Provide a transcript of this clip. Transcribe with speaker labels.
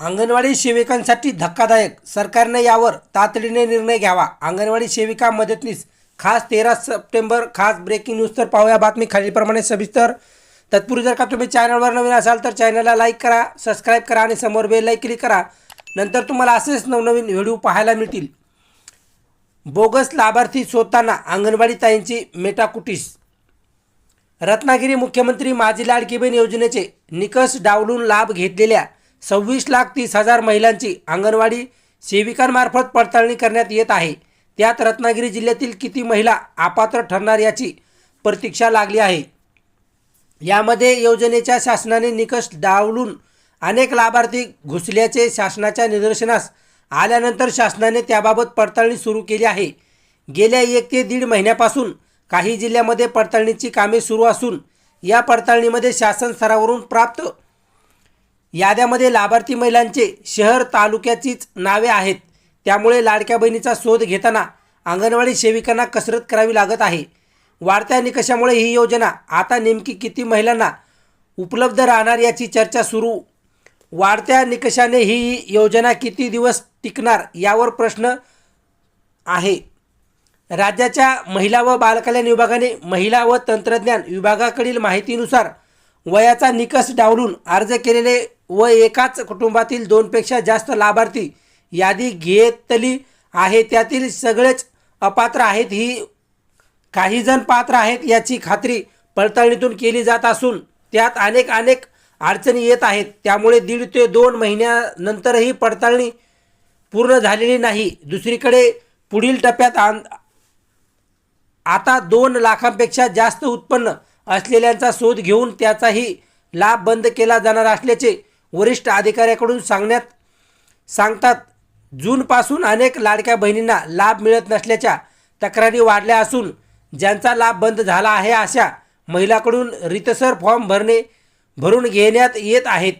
Speaker 1: अंगणवाडी सेविकांसाठी धक्कादायक. सरकारने यावर तातडीने निर्णय घ्यावा. अंगणवाडी सेविका मदतनीस. खास तेरा सप्टेंबर खास ब्रेकिंग न्यूज तर पाहूया बातमी खालीलप्रमाणे. सविस्तर. तत्पूर्वी जर का तुम्ही चॅनलवर नवीन असाल तर चॅनलला लाईक करा सबस्क्राईब करा आणि समोर बेल क्लिक करा. नंतर तुम्हाला असेच नवनवीन व्हिडिओ पाहायला मिळतील. बोगस लाभार्थी स्वतःना अंगणवाडी ताईंची मेटाकुटीस रत्नागिरी मुख्यमंत्री माझी लाडकी बहीण योजनेचे निकष डावलून लाभ घेतलेल्या सव्वीस लाख तीस हजार महिलांची अंगणवाडी सेविकांमार्फत पडताळणी करण्यात येत आहे. त्यात रत्नागिरी जिल्ह्यातील किती महिला अपात्र ठरणार याची प्रतीक्षा लागली आहे. यामध्ये योजनेच्या शासनाने निकष डावलून अनेक लाभार्थी घुसल्याचे शासनाच्या निदर्शनास आल्यानंतर शासनाने त्याबाबत पडताळणी सुरू केली आहे. गेल्या एक ते दीड महिन्यापासून काही जिल्ह्यामध्ये पडताळणीची कामे सुरू असून या पडताळणीमध्ये शासन स्तरावरून प्राप्त याद्यामध्ये लाभार्थी महिलांचे शहर तालुक्याचीच नावे आहेत. त्यामुळे लाडक्या बहिणीचा शोध घेताना अंगणवाडी सेविकांना कसरत करावी लागत आहे. वाढत्या निकषामुळे ही योजना आता नेमकी किती महिलांना उपलब्ध राहणार याची चर्चा सुरू? वाढत्या निकषाने ही योजना किती दिवस टिकणार यावर प्रश्न आहे. राज्याच्या महिला व बालकल्याण विभागाने महिला व तंत्रज्ञान विभागाकडील माहितीनुसार वयाचा निकष डावलून अर्ज केलेले व एकाच कुटुंबातील दोनपेक्षा जास्त लाभार्थी यादी घेतली आहे. त्यातील सगळेच अपात्र आहेत ही काहीजण पात्र आहेत याची खात्री पडताळणीतून केली जात असून त्यात अनेक अनेक अडचणी येत आहेत. त्यामुळे दीड ते दोन महिन्यानंतरही पडताळणी पूर्ण झालेली नाही. दुसरीकडे पुढील टप्प्यात आता दोन लाखांपेक्षा जास्त उत्पन्न असलेल्यांचा शोध घेऊन त्याचाही लाभ बंद केला जाणार असल्याचे वरिष्ठ अधिकाऱ्याकडून सांगण्यात सांगतात. जूनपासून अनेक लाडक्या बहिणींना लाभ मिळत नसल्याच्या तक्रारी वाढल्या असून ज्यांचा लाभ बंद झाला आहे अशा महिलाकडून रितसर फॉर्म भरणे भरून घेण्यात येत आहेत.